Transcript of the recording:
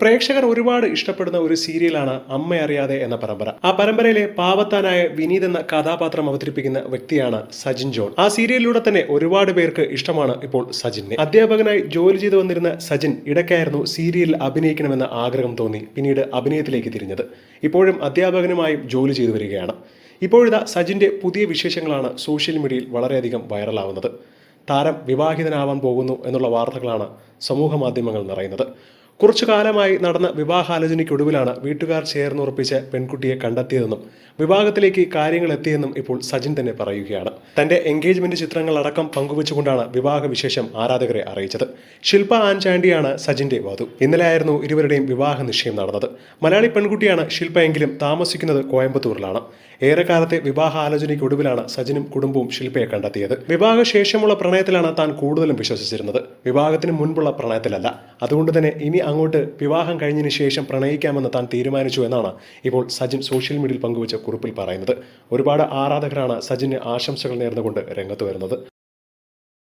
പ്രേക്ഷകർ ഒരുപാട് ഇഷ്ടപ്പെടുന്ന ഒരു സീരിയലാണ് അമ്മ അറിയാതെ എന്ന പരമ്പര. ആ പരമ്പരയിലെ പാവത്താനായ വിനീത് എന്ന കഥാപാത്രം അവതരിപ്പിക്കുന്ന വ്യക്തിയാണ് സജിൻ ജോൺ. ആ സീരിയലിലൂടെ തന്നെ ഒരുപാട് പേർക്ക് ഇഷ്ടമാണ് ഇപ്പോൾ സജിനെ. അധ്യാപകനായി ജോലി ചെയ്തു വന്നിരുന്ന സജിൻ ഇടയ്ക്കായിരുന്നു സീരിയലിൽ അഭിനയിക്കണമെന്ന ആഗ്രഹം തോന്നി പിന്നീട് അഭിനയത്തിലേക്ക് തിരിഞ്ഞത്. ഇപ്പോഴും അധ്യാപകനുമായും ജോലി ചെയ്തു വരികയാണ്. ഇപ്പോഴിതാ സജിന്റെ പുതിയ വിശേഷങ്ങളാണ് സോഷ്യൽ മീഡിയയിൽ വളരെയധികം വൈറലാവുന്നത്. താരം വിവാഹിതനാവാൻ പോകുന്നു എന്നുള്ള വാർത്തകളാണ് സമൂഹ മാധ്യമങ്ങൾ നിറയുന്നത്. കുറച്ചു കാലമായി നടന്ന വിവാഹാലോചനയ്ക്കൊടുവിലാണ് വീട്ടുകാർ ചേർന്ന് ഉറപ്പിച്ച് പെൺകുട്ടിയെ കണ്ടെത്തിയതെന്നും വിവാഹത്തിലേക്ക് കാര്യങ്ങൾ എത്തിയെന്നും ഇപ്പോൾ സജിൻ തന്നെ പറയുകയാണ്. തന്റെ എൻഗേജ്മെന്റ് ചിത്രങ്ങൾ അടക്കം പങ്കുവച്ചുകൊണ്ടാണ് വിവാഹ വിശേഷം ആരാധകരെ അറിയിച്ചത്. ശില്പ ആൻചാണ്ടിയാണ് സജിന്റെ വധു. ഇന്നലെ ആയിരുന്നു ഇരുവരുടെയും വിവാഹ നിശ്ചയം നടന്നത്. മലയാളി പെൺകുട്ടിയാണ് ശില്പ എങ്കിലും താമസിക്കുന്നത് കോയമ്പത്തൂരിലാണ്. ഏറെക്കാലത്തെ വിവാഹ ആലോചനയ്ക്കൊടുവിലാണ് സജിനും കുടുംബവും ശില്പയെ കണ്ടെത്തിയത്. വിവാഹശേഷമുള്ള പ്രണയത്തിലാണ് താൻ കൂടുതലും വിശ്വസിച്ചിരുന്നത്. വിവാഹത്തിന് മുൻപുള്ള പ്രണയത്തിലല്ല. അതുകൊണ്ട് തന്നെ ഇനി അങ്ങോട്ട് വിവാഹം കഴിഞ്ഞതിന് ശേഷം പ്രണയിക്കാമെന്ന് താൻ തീരുമാനിച്ചു എന്നാണ് ഇപ്പോൾ സജിൻ സോഷ്യൽ മീഡിയയിൽ പങ്കുവച്ച കുറിപ്പിൽ പറയുന്നത്. ഒരുപാട് ആരാധകരാണ് സജിന് ആശംസകൾ നേർന്നുകൊണ്ട് രംഗത്ത് വരുന്നത്.